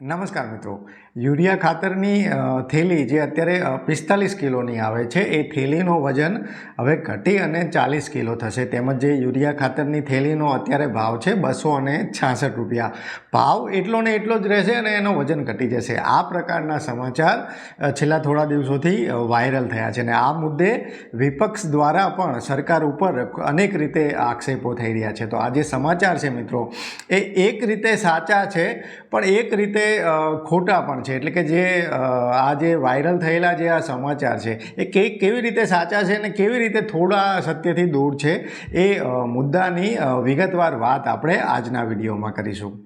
નમસ્કાર મિત્રો. યુરિયા ખાતરની થેલી જે અત્યારે પિસ્તાલીસ કિલોની આવે છે, એ થેલીનો વજન હવે ઘટી અને ચાલીસ કિલો થશે. તેમજ જે યુરિયા ખાતરની થેલીનો અત્યારે ભાવ છે બસો અને છાસઠ રૂપિયા. ભાવ એટલો ને એટલો જ રહેશે અને એનો વજન ઘટી જશે. આ પ્રકારના સમાચાર છેલ્લા થોડા દિવસોથી વાયરલ થયા છે. અને આ મુદ્દે વિપક્ષ દ્વારા પણ સરકાર ઉપર અનેક રીતે આક્ષેપો થઈ રહ્યા છે. તો આ જે સમાચાર છે મિત્રો, એ એક રીતે સાચા છે, પણ એક રીતે ખોટા પણ છે. એટલે કે જે આ જે વાયરલ થયેલા જે આ સમાચાર છે, એ કે, કેવી રીતે સાચા છે અને કેવી રીતે થોડા સત્યથી દૂર છે, એ મુદ્દાની વિગતવાર વાત આપણે આજના વિડીયોમાં કરીશું.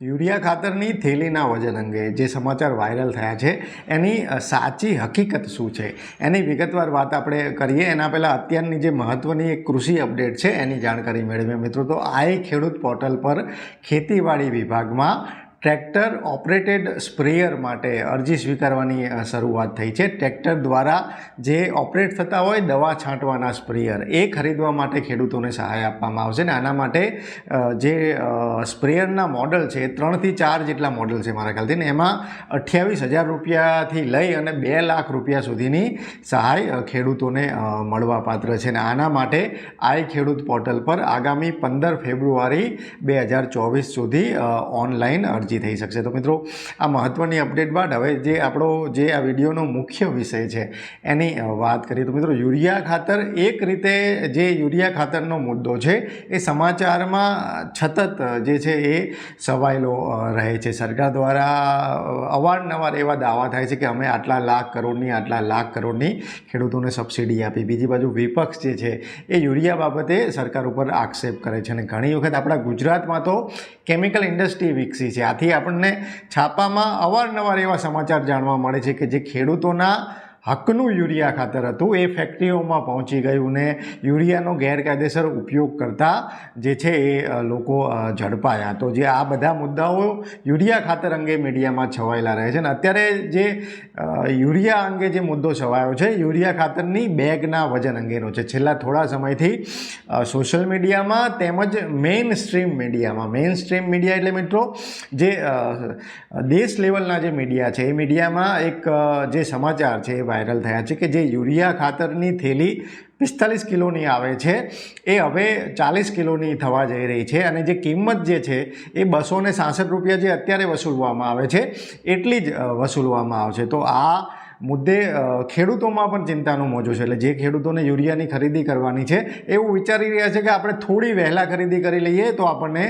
યુરિયા ખાતરની થેલીના વજન અંગે જે સમાચાર વાયરલ થયા છે, એની સાચી હકીકત શું છે? એની વિગતવાર વાત આપણે કરીએ. એના પહેલાં અત્યારની જે મહત્ત્વની એક કૃષિ અપડેટ છે, એની જાણકારી મેળવીએ. મિત્રો, તો આ ખેડૂત પોર્ટલ પર ખેતીવાડી વિભાગમાં ટ્રેક્ટર ઓપરેટેડ સ્પ્રેયર માટે અરજી સ્વીકારવાની શરૂઆત થઈ છે. ટ્રેક્ટર દ્વારા જે ઓપરેટ થતા હોય, દવા છાંટવાના સ્પ્રેયર, એ ખરીદવા માટે ખેડૂતોને સહાય આપવામાં આવશે ને આના માટે જે સ્પ્રેયરના મોડલ છે ત્રણથી ચાર જેટલા મોડલ છે મારા ખ્યાલથી ને એમાં અઠ્યાવીસ હજાર રૂપિયાથી લઈ અને બે લાખ રૂપિયા સુધીની સહાય ખેડૂતોને મળવા મળવાપાત્ર છે ને આના માટે આઈ ખેડૂત પોર્ટલ પર આગામી પંદર ફેબ્રુઆરી બે હજાર ચોવીસ સુધી ઓનલાઈન અરજી થઈ શકશે. તો મિત્રો, આ મહત્ત્વની અપડેટ બાદ હવે જે આપણો જે આ વિડીયોનો મુખ્ય વિષય છે એની વાત કરીએ. તો મિત્રો, યુરિયા ખાતર એક રીતે જે યુરિયા ખાતરનો મુદ્દો છે, એ સમાચારમાં સતત જે છે એ સવાયેલો રહે છે. સરકાર દ્વારા અવારનવાર એવા દાવા થાય છે કે અમે આટલા લાખ કરોડની, આટલા લાખ કરોડની ખેડૂતોને સબસિડી આપી. બીજી બાજુ વિપક્ષ જે છે એ યુરિયા બાબતે સરકાર ઉપર આક્ષેપ કરે છે. અને ઘણી વખત આપણા ગુજરાતમાં તો કેમિકલ ઇન્ડસ્ટ્રી વિકસી છે. આથી આપણને છાપામાં અવારનવાર એવા સમાચાર જાણવા મળે છે કે જે ખેડૂતોના હકનું યુરિયા ખાતર હતું. એ ફેક્ટરીઓમાં પહોંચી ગયું ને યુરિયાનો ગેરકાયદેસર ઉપયોગ કરતા જે છે એ લોકો ઝડપાયા. તો જે આ બધા મુદ્દાઓ યુરિયા ખાતર અંગે મીડિયામાં છવાયેલા રહે છે ને અત્યારે જે યુરિયા અંગે જે મુદ્દો છવાયો છે, યુરિયા ખાતરની બેગના વજન અંગેનો છે. છેલ્લા થોડા સમયથી સોશિયલ મીડિયામાં તેમજ મેઇન સ્ટ્રીમ મીડિયામાં મેઇન સ્ટ્રીમ મીડિયા એટલે મિત્રો જે દેશ લેવલના જે મીડિયા છે, એ મીડિયામાં એક જે સમાચાર છે એ વાયરલ થયા છે કે જે યુરિયા ખાતરની થેલી પિસ્તાલીસ કિલોની આવે છે, એ હવે ચાલીસ કિલોની થવા જઈ રહી છે અને જે કિંમત જે છે, એ બસો સાસઠ રૂપિયા જે અત્યારે વસૂલવામાં આવે છે, એટલી જ વસૂલવામાં આવશે. તો આ મુદ્દે ખેડૂતોમાં પણ ચિંતાનું મોજું છે. એટલે જે ખેડૂતોને યુરિયાની ખરીદી કરવાની છે, એવું વિચારી રહ્યા છે કે આપણે થોડી વહેલા ખરીદી કરી લઈએ તો આપણને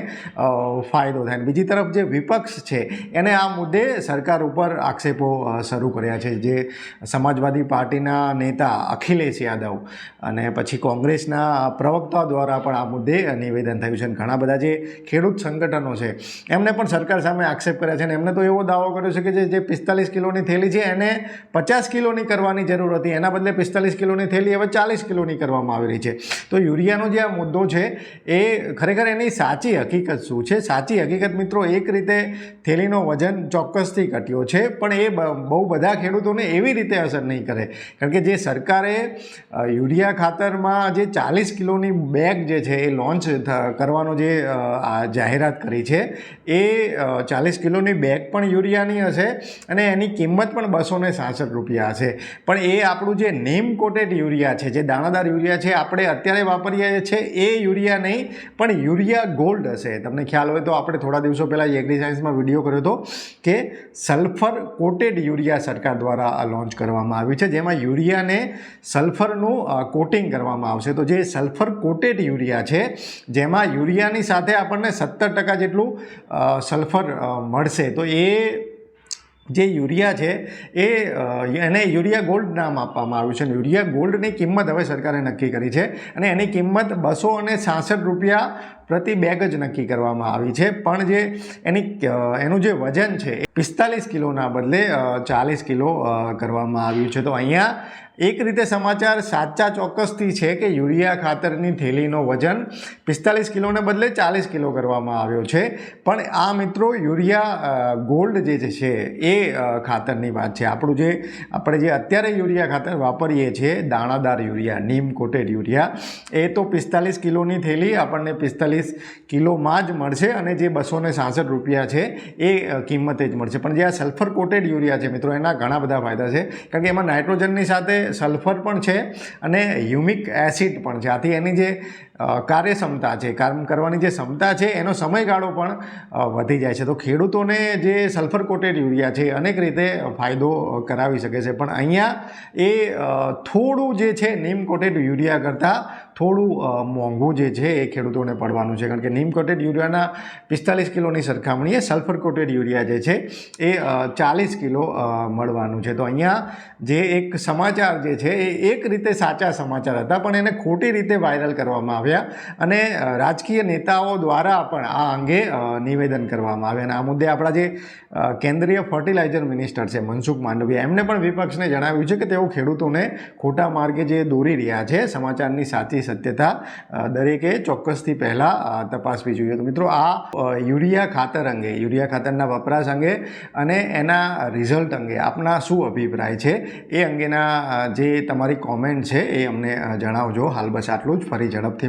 ફાયદો થાય. બીજી તરફ જે વિપક્ષ છે, એને આ મુદ્દે સરકાર ઉપર આક્ષેપો શરૂ કર્યા છે. જે સમાજવાદી પાર્ટીના નેતા અખિલેશ યાદવ અને પછી કોંગ્રેસના પ્રવક્તા દ્વારા પણ આ મુદ્દે નિવેદન થયું છે. અને ઘણા બધા જે ખેડૂત સંગઠનો છે, એમને પણ સરકાર સામે આક્ષેપ કર્યા છે. અને એમને તો એવો દાવો કર્યો છે કે જે પિસ્તાલીસ કિલોની થેલી છે, એને પચાસ કિલોની કરવાની જરૂર હતી, એના બદલે પિસ્તાલીસ કિલોની થેલી હવે ચાલીસ કિલોની કરવામાં આવી રહી છે. તો યુરિયાનો જે આ મુદ્દો છે, એ ખરેખર એની સાચી હકીકત શું છે? સાચી હકીકત મિત્રો એક રીતે થેલીનો વજન ચોક્કસથી ઘટ્યો છે, પણ એ બહુ બધા ખેડૂતોને એવી રીતે અસર નહીં કરે. કારણ કે જે સરકારે યુરિયા ખાતરમાં જે ચાલીસ કિલોની બેગ જે છે, એ લોન્ચ કરવાનો જે જાહેરાત કરી છે, એ ચાલીસ કિલોની બેગ પણ યુરિયાની હશે અને એની કિંમત પણ બસો ને સાસઠ રૂપિયા હશે પણ એ આપણું જે નેમ કોટેડ યુરિયા છે, જે દાણાદાર યુરિયા છે, આપણે અત્યારે વાપરીએ છીએ એ યુરિયા નહીં, પણ યુરિયા ગોલ્ડ હશે. તમને ખ્યાલ હોય તો આપણે થોડા દિવસો પહેલાં એગ્રી સાયન્સમાં વીડિયો કર્યો હતો કે સલ્ફર કોટેડ યુરિયા સરકાર દ્વારા લોન્ચ કરવામાં આવ્યું છે, જેમાં યુરિયાને સલ્ફરનું કોટિંગ કરવામાં આવશે. તો જે સલ્ફર કોટેડ યુરિયા છે, જેમાં યુરિયાની સાથે આપણને સત્તર ટકા જેટલું સલ્ફર મળશે. તો એ જે યુરિયા છે એ એને યુરિયા ગોલ્ડ નામ આપવામાં આવ્યું છે. અને યુરિયા ગોલ્ડની કિંમત હવે સરકારે નક્કી કરી છે. અને એની કિંમત બસો અને સાસઠ રૂપિયા પ્રતિ બેગ જ નક્કી કરવામાં આવી છે. પણ જે એની એનું જે વજન છે એ પિસ્તાલીસ કિલોના બદલે ચાલીસ કિલો કરવામાં આવ્યું છે. તો અહીંયા એક રીતે સમાચાર સાચા ચોક્કસથી છે કે યુરિયા ખાતરની થેલીનો વજન પિસ્તાલીસ કિલોને બદલે ચાલીસ કિલો કરવામાં આવ્યો છે. પણ આ મિત્રો યુરિયા ગોલ્ડ જે છે એ ખાતરની વાત છે. આપણું જે, આપણે જે અત્યારે યુરિયા ખાતર વાપરીએ છીએ, દાણાદાર યુરિયા, નીમ કોટેડ યુરિયા, એ તો પિસ્તાલીસ કિલોની થેલી આપણને પિસ્તાલીસ કિલોમાં જ મળશે અને જે બસો સાસઠ રૂપિયા છે એ કિંમતે જ મળશે. પણ જે આ સલ્ફર કોટેડ યુરિયા છે, મિત્રો, એના ઘણા બધા ફાયદા છે. કારણ કે એમાં નાઇટ્રોજનની સાથે સલ્ફર પણ છે અને હ્યુમિક એસિડ પણ છે. આથી એની જે કાર્યક્ષમતા છે, કામ કરવાની જે ક્ષમતા છે, એનો સમયગાળો પણ વધી જાય છે. તો ખેડૂતોને જે સલ્ફર કોટેડ યુરિયા છે, અનેક રીતે ફાયદો કરાવી શકે છે. પણ અહીંયા એ થોડું જે છે, નીમ કોટેડ યુરિયા કરતાં થોડું મોંઘું જે છે, એ ખેડૂતોને પડવાનું છે. કારણ કે નીમ કોટેડ યુરિયાના પિસ્તાલીસ કિલોની સરખામણીએ સલ્ફર કોટેડ યુરિયા જે છે, એ ચાલીસ કિલો મળવાનું છે. તો અહીંયા જે એક સમાચાર જે છે, એ એક રીતે સાચા સમાચાર હતા, પણ એને ખોટી રીતે વાયરલ કરવામાં આવ્યા અને રાજકીય નેતાઓ દ્વારા પણ આ અંગે નિવેદન કરવામાં આવ્યા અને આ મુદ્દે આપણા જે કેન્દ્રીય ફર્ટિલાઇઝર મિનિસ્ટર છે મનસુખ માંડવિયા, એમને પણ વિપક્ષને જણાવ્યું છે કે તેઓ ખેડૂતોને ખોટા માર્ગે જે દોરી રહ્યા છે, સમાચારની સાચી સત્યતા દરેકે ચોક્કસથી પહેલાં તપાસવી જોઈએ. તો મિત્રો, આ યુરિયા ખાતર અંગે, યુરિયા ખાતરના વપરાશ અંગે અને એના રિઝલ્ટ અંગે આપના શું અભિપ્રાય છે? એ અંગેના જે તમારી કોમેન્ટ છે એ અમને જણાવજો. હાલ બસ આટલું જ. ફરી ઝડપથી